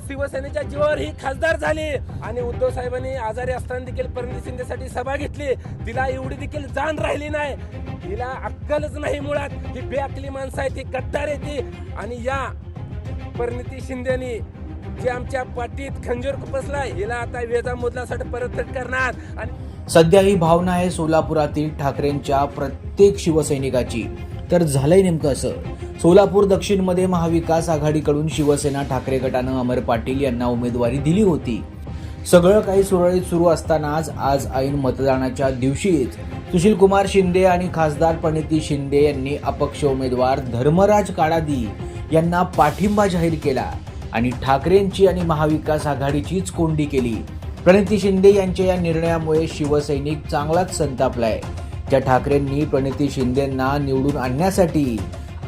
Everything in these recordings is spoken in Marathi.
शिवसेनेच्या जीवावर ही खासदार झाली. आणि उद्धव साहेबांनी आजारी असताना देखील परिणित शिंदेसाठी सभा घेतली. तिला एवढी देखील जाण राहिली नाही. हिला अक्कलच नाही मुळात. ही बेअकली माणसं आहे ती कट्टार आहे ती. आणि या परिणिती शिंदेनी जे आमच्या पाठीत खंजीर खुपसला हिला आता वेजा मुदलासाठी परतफेड करणार. आणि सध्या ही भावना आहे सोलापुरातील ठाकरेंच्या प्रत्येक शिवसैनिकाची. तर झालंय नेमकं असं. सोलापूर दक्षिणमध्ये महाविकास आघाडीकडून शिवसेना ठाकरे गटानं अमर पाटील यांना उमेदवारी दिली होती. सगळं काही सुरळीत सुरू असतानाच आज ऐन मतदानाच्या दिवशीच सुशील कुमार शिंदे आणि खासदार प्रणिती शिंदे यांनी अपक्ष उमेदवार धर्मराज काडादी यांना पाठिंबा जाहीर केला आणि ठाकरेंची आणि महाविकास आघाडीचीच कोंडी केली. प्रणिती शिंदे यांच्या या निर्णयामुळे शिवसैनिक चांगलाच संतापलाय. त्या ठाकरेंनी प्रणिती शिंदेंना निवडून आणण्यासाठी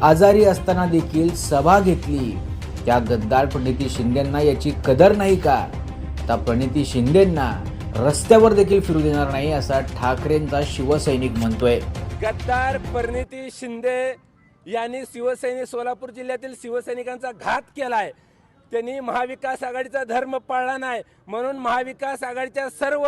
आजारी असताना देखील सभा घेतली. त्या गद्दार प्रणिती शिंदेंना याची कदर नाही का? त्या प्रणिती शिंदेंना रस्त्यावर देखील फिरू देणार नाही असा ठाकरेंचा शिवसैनिक म्हणतोय. गद्दार परिणिती शिंदे यांनी शिवसैनिक सोलापूर जिल्ह्यातील शिवसैनिकांचा घात केलाय. त्यांनी महाविकास आघाडीचा धर्म पाळला नाही. म्हणून महाविकास आघाडीच्या सर्व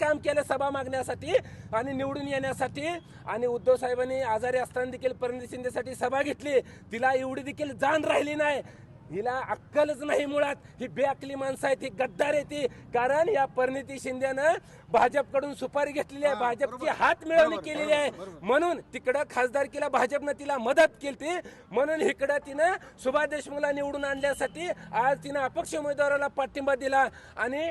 काम केलं सभा मागण्यासाठी आणि निवडून येण्यासाठी. आणि उद्धव साहेबांनी आजारी असताना देखील परिणित शिंदेसाठी सभा घेतली. तिला एवढी देखील जाण राहिली नाही. हिला अक्कलच नाही मुळात. ही बेअकली माणसं आहे ती गद्दार आहे ती. कारण या परिणिती शिंदेनं भाजपकडून सुपारी घेतलेली आहे. भाजपची हात मिळवणी केलेली आहे. म्हणून तिकडं खासदारकीला भाजपनं तिला मदत केली म्हणून इकडं तिनं सुभाष देशमुखला निवडून आणण्यासाठी आज तिनं अपक्ष उमेदवाराला पाठिंबा दिला. आणि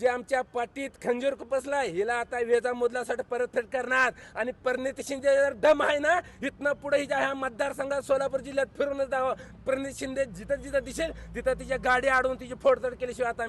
जे आमच्या पाठीत खंजीर खुपसलाय हिला आता वेजा मोदलासाठी परतफेड करणार. आणि परिणिती शिंदे जर दम आहे ना इथनं पुढे हिच्या ह्या मतदारसंघात सोलापूर जिल्ह्यात फिरूनच जावं. परिणित शिंदे जिथं जिथं दिसेल तिथं तिच्या गाडी अडवून तिची फोडतोड केल्याशिवाय आता